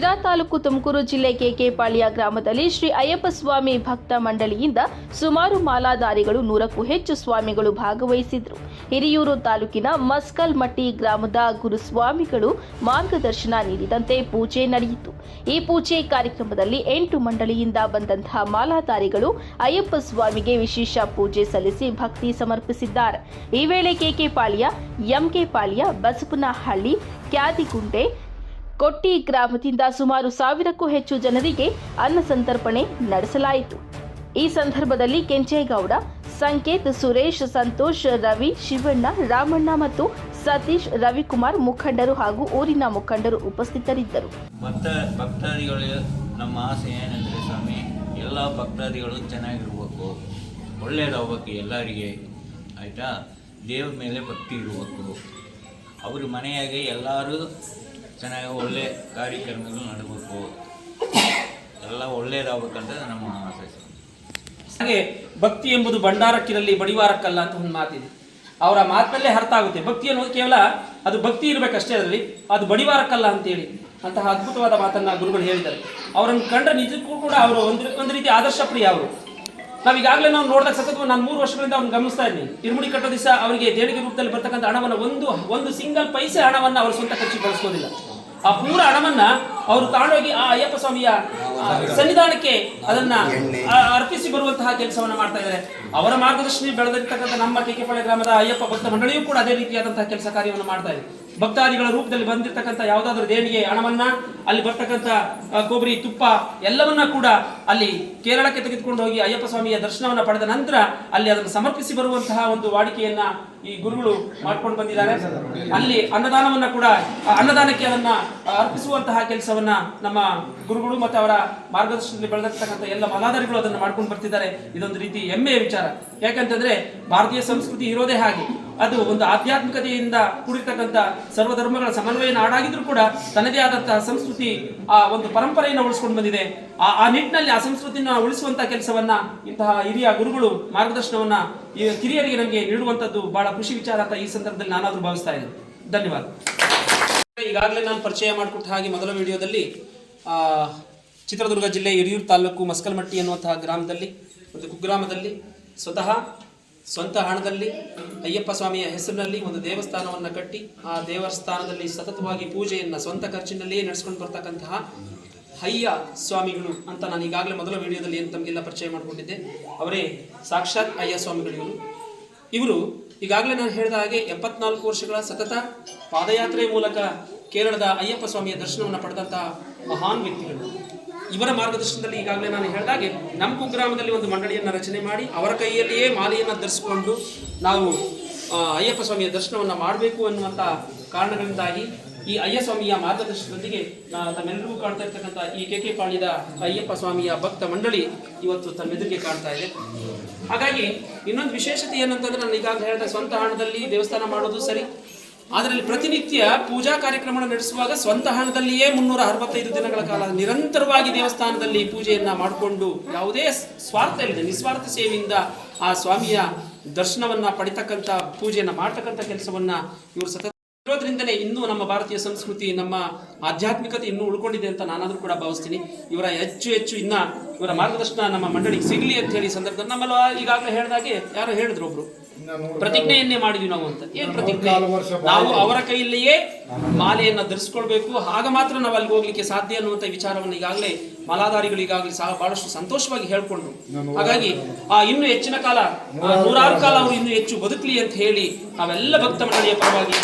ಶಿರಾ ತಾಲೂಕು ತುಮಕೂರು ಜಿಲ್ಲೆ ಕೆಕೆಪಾಳ್ಯ ಗ್ರಾಮದಲ್ಲಿ ಶ್ರೀ ಅಯ್ಯಪ್ಪ ಸ್ವಾಮಿ ಭಕ್ತ ಮಂಡಳಿಯಿಂದ ಸುಮಾರು ಮಾಲಾಧಾರಿಗಳು ನೂರಕ್ಕೂ ಹೆಚ್ಚು ಸ್ವಾಮಿಗಳು ಭಾಗವಹಿಸಿದ್ರು. ಹಿರಿಯೂರು ತಾಲೂಕಿನ ಮಸ್ಕಲ್ಮಟ್ಟಿ ಗ್ರಾಮದ ಗುರುಸ್ವಾಮಿಗಳು ಮಾರ್ಗದರ್ಶನ ನೀಡಿದಂತೆ ಪೂಜೆ ನಡೆಯಿತು. ಈ ಪೂಜೆ ಕಾರ್ಯಕ್ರಮದಲ್ಲಿ ಎಂಟು ಮಂಡಳಿಯಿಂದ ಬಂದಂತಹ ಮಾಲಾಧಾರಿಗಳು ಅಯ್ಯಪ್ಪ ಸ್ವಾಮಿಗೆ ವಿಶೇಷ ಪೂಜೆ ಸಲ್ಲಿಸಿ ಭಕ್ತಿ ಸಮರ್ಪಿಸಿದ್ದಾರೆ. ಈ ವೇಳೆ ಕೆಕೆಪಾಳ್ಯ ಎಂಕೆಪಾಳ್ಯ ಬಸಪನಹಳ್ಳಿ, ಕ್ಯಾದಿಗುಂಟೆ ಕೊಟ್ಟಿ ಗ್ರಾಮದಿಂದ ಸುಮಾರು ಸಾವಿರಕ್ಕೂ ಹೆಚ್ಚು ಜನರಿಗೆ ಅನ್ನ ಸಂತರ್ಪಣೆ ನಡೆಸಲಾಯಿತು. ಈ ಸಂದರ್ಭದಲ್ಲಿ ಕೆಂಚೇಗೌಡ, ಸಂಕೇತ್, ಸುರೇಶ್, ಸಂತೋಷ್, ರವಿ, ಶಿವಣ್ಣ, ರಾಮಣ್ಣ ಮತ್ತು ಸತೀಶ್, ರವಿಕುಮಾರ್ ಮುಖಂಡರು ಹಾಗೂ ಊರಿನ ಮುಖಂಡರು ಉಪಸ್ಥಿತರಿದ್ದರು. ಭಕ್ತ ನಮ್ಮ ಆಸೆ ಏನಂದ್ರೆ ಸ್ವಾಮಿ, ಎಲ್ಲ ಭಕ್ತಾದಿಗಳು ಚೆನ್ನಾಗಿರ್ಬೇಕು. ಒಳ್ಳೇದಾಗಬೇಕು ಎಲ್ಲರಿಗೆ, ಆಯಿತಾ? ದೇವ್ರ ಮೇಲೆ ಭಕ್ತಿ ಇರಬೇಕು. ಅವ್ರ ಮನೆಯಾಗೆ ಎಲ್ಲರೂ ಚೆನ್ನಾಗಿ ಒಳ್ಳೆ ಕಾರ್ಯಕ್ರಮಗಳು ನಡಬೇಕು. ಎಲ್ಲ ಒಳ್ಳೇದಾಗಬೇಕಂತ ನಮ್ಮ ಆಸೆ. ಹಾಗೆ ಭಕ್ತಿ ಎಂಬುದು ಭಂಡಾರಕ್ಕಿರಲಿ ಬಡಿವಾರಕ್ಕಲ್ಲ ಅಂತ ಒಂದು ಮಾತಿದೆ ಅವರ ಮಾತಿನಲ್ಲೇ ಅರ್ಥ ಆಗುತ್ತೆ. ಭಕ್ತಿ ಅನ್ನೋದು ಕೇವಲ ಅದು ಭಕ್ತಿ ಇರಬೇಕಷ್ಟೇ ಅದರಲ್ಲಿ, ಅದು ಬಡಿವಾರಕ್ಕಲ್ಲ ಅಂತೇಳಿ ಅಂತಹ ಅದ್ಭುತವಾದ ಮಾತನ್ನು ಗುರುಗಳು ಹೇಳಿದ್ದಾರೆ. ಅವರನ್ನು ಕಂಡ್ರೆ ನಿಜಕ್ಕೂ ಕೂಡ ಅವರು ಒಂದು ಒಂದು ರೀತಿ ಆದರ್ಶ ಪ್ರಿಯ ಅವರು. ನಾವೀಗಾಗಲೇ ನಾವು ನೋಡಿದಾಗ ಸತತ ನಾನು ಮೂರು ವರ್ಷಗಳಿಂದ ಅವ್ರನ್ನ ಗಮನಿಸ್ತಾ ಇದ್ದೀನಿ. ತಿರುಮುಡಿ ಕಟ್ಟೋ ದಿವಸ ಅವರಿಗೆ ದೇಣಿಗೆ ರೂಪದಲ್ಲಿ ಬರ್ತಕ್ಕಂಥ ಹಣವನ್ನು ಒಂದು ಒಂದು ಸಿಂಗಲ್ ಪೈಸೆ ಹಣವನ್ನು ಅವರು ಸ್ವಂತ ಖರ್ಚಿಗೆ ಬಳಸ್ಕೋದಿಲ್ಲ ಆ ಪೂರ ಹಣವನ್ನ ಅವರು ತಾಂಡೋಗಿ ಆ ಅಯ್ಯಪ್ಪ ಸ್ವಾಮಿಯ ಸನ್ನಿಧಾನಕ್ಕೆ ಅದನ್ನ ಅರ್ಪಿಸಿ ಬರುವಂತಹ ಕೆಲಸವನ್ನ ಮಾಡ್ತಾ ಇದ್ದಾರೆ. ಅವರ ಮಾರ್ಗದರ್ಶನ ಬೆಳೆದಿರ್ತಕ್ಕಂಥ ನಮ್ಮ ಕೆಕೆಪಾಳೆ ಗ್ರಾಮದ ಅಯ್ಯಪ್ಪ ಭಕ್ತ ಮಂಡಳಿಯೂ ಕೂಡ ಅದೇ ರೀತಿಯಾದಂತಹ ಕೆಲಸ ಕಾರ್ಯವನ್ನು ಮಾಡ್ತಾ ಇದೆ. ಭಕ್ತಾದಿಗಳ ರೂಪದಲ್ಲಿ ಬಂದಿರತಕ್ಕಂಥ ಯಾವುದಾದ್ರೂ ದೇಣಿಗೆ ಹಣವನ್ನ ಅಲ್ಲಿ ಬರ್ತಕ್ಕಂಥ ಕೊಬ್ಬರಿ ತುಪ್ಪ ಎಲ್ಲವನ್ನ ಕೂಡ ಅಲ್ಲಿ ಕೇರಳಕ್ಕೆ ತೆಗೆದುಕೊಂಡು ಹೋಗಿ ಅಯ್ಯಪ್ಪ ಸ್ವಾಮಿಯ ದರ್ಶನವನ್ನ ಪಡೆದ ನಂತರ ಅಲ್ಲಿ ಅದನ್ನು ಸಮರ್ಪಿಸಿ ಬರುವಂತಹ ಒಂದು ವಾಡಿಕೆಯನ್ನ ಈ ಗುರುಗಳು ಮಾಡ್ಕೊಂಡು ಬಂದಿದ್ದಾರೆ. ಅಲ್ಲಿ ಅನ್ನದಾನವನ್ನ ಕೂಡ ಅನ್ನದಾನಕ್ಕೆ ಅದನ್ನ ಅರ್ಪಿಸುವಂತಹ ಕೆಲಸವನ್ನ ನಮ್ಮ ಗುರುಗಳು ಮತ್ತು ಅವರ ಮಾರ್ಗದರ್ಶನದಲ್ಲಿ ಬೆಳೆದಿರ್ತಕ್ಕಂಥ ಎಲ್ಲ ಮಲಾಧಾರಿಗಳು ಅದನ್ನು ಮಾಡ್ಕೊಂಡು ಬರ್ತಿದ್ದಾರೆ. ಇದೊಂದು ರೀತಿ ಹೆಮ್ಮೆಯ ವಿಚಾರ. ಯಾಕಂತಂದ್ರೆ ಭಾರತೀಯ ಸಂಸ್ಕೃತಿ ಇರೋದೇ ಹಾಗೆ. ಅದು ಒಂದು ಆಧ್ಯಾತ್ಮಿಕತೆಯಿಂದ ಕೂಡಿರ್ತಕ್ಕಂಥ ಸರ್ವಧರ್ಮಗಳ ಸಮನ್ವಯ ನಾಡಾಗಿದ್ರೂ ಕೂಡ ತನ್ನದೇ ಆದಂತಹ ಸಂಸ್ಕೃತಿ ಆ ಒಂದು ಪರಂಪರೆಯನ್ನು ಉಳಿಸ್ಕೊಂಡು ಬಂದಿದೆ. ಆ ಆ ನಿಟ್ಟಿನಲ್ಲಿ ಆ ಸಂಸ್ಕೃತಿನ ಉಳಿಸುವಂತಹ ಕೆಲಸವನ್ನ ಇಂತಹ ಹಿರಿಯ ಗುರುಗಳು ಮಾರ್ಗದರ್ಶನವನ್ನ ಕಿರಿಯರಿಗೆ ನಮಗೆ ನೀಡುವಂತದ್ದು ಬಹಳ ಖುಷಿ ವಿಚಾರ ಅಂತ ಈ ಸಂದರ್ಭದಲ್ಲಿ ನಾನಾದ್ರೂ ಭಾವಿಸ್ತಾ ಇದ್ದೇನೆ. ಧನ್ಯವಾದ. ಈಗಾಗಲೇ ನಾನು ಪರಿಚಯ ಮಾಡಿಕೊಟ್ಟ ಹಾಗೆ ಮೊದಲ ವಿಡಿಯೋದಲ್ಲಿ ಚಿತ್ರದುರ್ಗ ಜಿಲ್ಲೆ ಹಿರಿಯೂರು ತಾಲೂಕು ಮಸ್ಕಲ್ಮಟ್ಟಿ ಎನ್ನುವಂತಹ ಗ್ರಾಮದಲ್ಲಿ, ಒಂದು ಕುಗ್ರಾಮದಲ್ಲಿ ಸ್ವತಃ ಸ್ವಂತ ಹಣದಲ್ಲಿ ಅಯ್ಯಪ್ಪ ಸ್ವಾಮಿಯ ಹೆಸರಿನಲ್ಲಿ ಒಂದು ದೇವಸ್ಥಾನವನ್ನು ಕಟ್ಟಿ, ಆ ದೇವಸ್ಥಾನದಲ್ಲಿ ಸತತವಾಗಿ ಪೂಜೆಯನ್ನು ಸ್ವಂತ ಖರ್ಚಿನಲ್ಲಿಯೇ ನಡೆಸ್ಕೊಂಡು ಬರ್ತಕ್ಕಂತಹ ಅಯ್ಯ ಸ್ವಾಮಿಗಳು ಅಂತ ನಾನು ಈಗಾಗಲೇ ಮೊದಲ ವಿಡಿಯೋದಲ್ಲಿ ಏನು ತಮಗೆಲ್ಲ ಪರಿಚಯ ಮಾಡಿಕೊಂಡಿದ್ದೆ, ಅವರೇ ಸಾಕ್ಷಾತ್ ಅಯ್ಯ ಸ್ವಾಮಿಗಳು ಇವರು ಈಗಾಗಲೇ ನಾನು ಹೇಳಿದ ಹಾಗೆ ಎಪ್ಪತ್ನಾಲ್ಕು ವರ್ಷಗಳ ಸತತ ಪಾದಯಾತ್ರೆ ಮೂಲಕ ಕೇರಳದ ಅಯ್ಯಪ್ಪ ಸ್ವಾಮಿಯ ದರ್ಶನವನ್ನು ಪಡೆದಂತಹ ಮಹಾನ್ ವ್ಯಕ್ತಿಗಳು. ಇವರ ಮಾರ್ಗದರ್ಶನದಲ್ಲಿ ಈಗಾಗಲೇ ನಾನು ಹೇಳಿದಾಗೆ ನಮ್ಮ ಕುಗ್ರಾಮದಲ್ಲಿ ಒಂದು ಮಂಡಳಿಯನ್ನು ರಚನೆ ಮಾಡಿ ಅವರ ಕೈಯಲ್ಲಿಯೇ ಮಾಲೆಯನ್ನು ಧರಿಸಿಕೊಂಡು ನಾವು ಅಯ್ಯಪ್ಪ ಸ್ವಾಮಿಯ ದರ್ಶನವನ್ನು ಮಾಡಬೇಕು ಅನ್ನುವಂಥ ಕಾರಣಗಳಿಂದಾಗಿ ಈ ಅಯ್ಯ ಸ್ವಾಮಿಯ ಮಾರ್ಗದರ್ಶನದೊಂದಿಗೆ ತಮ್ಮೆಲ್ಲರಿಗೂ ಕಾಣ್ತಾ ಇರ್ತಕ್ಕಂಥ ಈ ಕೆ ಕೆ ಪಾಳ್ಯದ ಅಯ್ಯಪ್ಪ ಸ್ವಾಮಿಯ ಭಕ್ತ ಮಂಡಳಿ ಇವತ್ತು ತಮ್ಮೆದುರಿಗೆ ಕಾಣ್ತಾ ಇದೆ. ಹಾಗಾಗಿ ಇನ್ನೊಂದು ವಿಶೇಷತೆ ಏನಂತಂದ್ರೆ ನಾನು ಈಗಾಗಲೇ ಹೇಳಿದ ಸ್ವಂತ ಹಣದಲ್ಲಿ ದೇವಸ್ಥಾನ ಮಾಡೋದು ಸರಿ. ಅದರಲ್ಲಿ ಪ್ರತಿನಿತ್ಯ ಪೂಜಾ ಕಾರ್ಯಕ್ರಮ ನಡೆಸುವಾಗ ಸ್ವಂತ ಹಣದಲ್ಲಿಯೇ ಮುನ್ನೂರ ಅರವತ್ತೈದು ದಿನಗಳ ಕಾಲ ನಿರಂತರವಾಗಿ ದೇವಸ್ಥಾನದಲ್ಲಿ ಪೂಜೆಯನ್ನ ಮಾಡಿಕೊಂಡು ಯಾವುದೇ ಸ್ವಾರ್ಥ ಇಲ್ಲದೆ ನಿಸ್ವಾರ್ಥ ಸೇವೆಯಿಂದ ಆ ಸ್ವಾಮಿಯ ದರ್ಶನವನ್ನ ಪಡಿತಕ್ಕಂಥ, ಪೂಜೆಯನ್ನ ಮಾಡ್ತಕ್ಕಂಥ ಕೆಲಸವನ್ನ ಇವರು ಸತತ ಇರೋದ್ರಿಂದನೇ ಇನ್ನೂ ನಮ್ಮ ಭಾರತೀಯ ಸಂಸ್ಕೃತಿ ನಮ್ಮ ಆಧ್ಯಾತ್ಮಿಕತೆ ಇನ್ನೂ ಉಳ್ಕೊಂಡಿದೆ ಅಂತ ನಾನಾದರೂ ಕೂಡ ಭಾವಿಸ್ತೀನಿ. ಇವರ ಹೆಚ್ಚು ಹೆಚ್ಚು ಇನ್ನ ಇವರ ಮಾರ್ಗದರ್ಶನ ನಮ್ಮ ಮಂಡಳಿಗೆ ಸಿಗ್ಲಿ ಅಂತ ಹೇಳಿ ಸಂದರ್ಭದಲ್ಲಿ ನಮ್ಮಲ್ಲ ಈಗಾಗಲೇ ಹೇಳಿದಾಗೆ ಯಾರೋ ಹೇಳಿದ್ರು ಒಬ್ರು. ಪ್ರತಿಜ್ಞೆಯನ್ನೇ ಮಾಡಿದ್ವಿ ನಾವು ಅಂತ. ಏನ್ ಪ್ರತಿಜ್ಞೆ? ನಾವು ಅವರ ಕೈಯಲ್ಲಿಯೇ ಮಾಲೆಯನ್ನ ಧರಿಸ್ಕೊಳ್ಬೇಕು. ಆಗ ಮಾತ್ರ ನಾವು ಅಲ್ಲಿಗೆ ಹೋಗ್ಲಿಕ್ಕೆ ಸಾಧ್ಯ ಅನ್ನುವಂತ ವಿಚಾರವನ್ನು ಈಗಾಗಲೇ ಮಲಾಧಾರಿಗಳಿಗಾಗಲಿ ಸಹ ಬಹಳಷ್ಟು ಸಂತೋಷವಾಗಿ ಹೇಳಿಕೊಂಡ್ರು ಹಾಗಾಗಿ ಆ ಇನ್ನು ಹೆಚ್ಚಿನ ಕಾಲ ನೂರಾರು ಕಾಲ ಅವರು ಇನ್ನು ಹೆಚ್ಚು ಬದುಕಲಿ ಅಂತ ಹೇಳಿ ನಾವೆಲ್ಲ ಭಕ್ತ ಮಂಡಳಿಯ ಪರವಾಗಿ